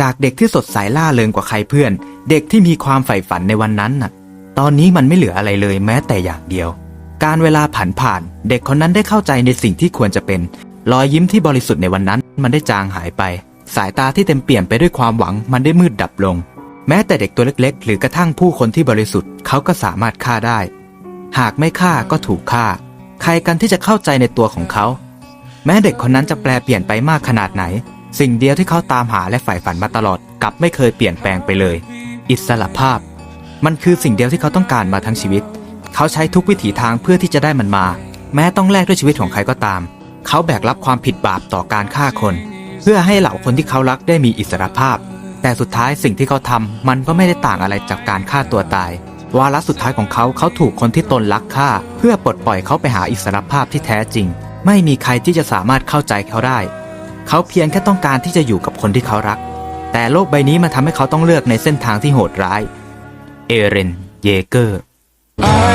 จากเด็กที่สดใสล่าเริงกว่าใครเพื่อน เด็กที่มีความใฝ่ฝันในวันนั้นน่ะ ตอนนี้มันไม่เหลืออะไรเลยแม้แต่อย่างเดียว การเวลาผ่านผ่าน เด็กคนนั้นได้เข้าใจในสิ่งที่ควรจะเป็น รอยยิ้มที่บริสุทธิ์ในวันนั้น มันได้จางหายไป สายตาที่เต็มเปี่ยมไปด้วยความหวัง มันได้มืดดับลง แม้แต่เด็กตัวเล็ก ๆ หรือกระทั่งผู้คนที่บริสุทธิ์เขาก็สามารถฆ่าได้ หากไม่ฆ่าก็ถูกฆ่า ใครกันที่จะเข้าใจในตัวของเขา แม้เด็กคนนั้นจะแปลเปลี่ยนไปมากขนาดไหน สิ่งเดียวที่เขาตามหาและใฝ่ฝันมาตลอดกลับไม่เคยเปลี่ยนแปลงไปเลย อิสระภาพ มันคือสิ่งเดียวที่เขาต้องการมาทั้งชีวิต เขาใช้ทุกวิถีทางเพื่อที่จะได้มันมา แม้ต้องแลกด้วยชีวิตของใครก็ตาม เขาแบกรับความผิดบาปต่อการฆ่าคน เพื่อให้เหล่าคนที่เขารักได้มีอิสรภาพ แต่สุดท้ายสิ่งที่เขาทำมันก็ไม่ได้ต่างอะไรจากการฆ่าตัวตายวาระสุดท้ายของเขาเขาถูกคนที่ตนรักฆ่า เพื่อปลดปล่อยเขาไปหาอิสรภาพที่แท้จริง ไม่มีใครที่จะสามารถเข้าใจเขาได้ เขาเพียงแค่ต้องการที่จะอยู่กับคนที่เขารัก แต่โลกใบนี้มาทำให้เขาต้องเลือกในเส้นทางที่โหดร้าย เอเรน เยเกอร์ I.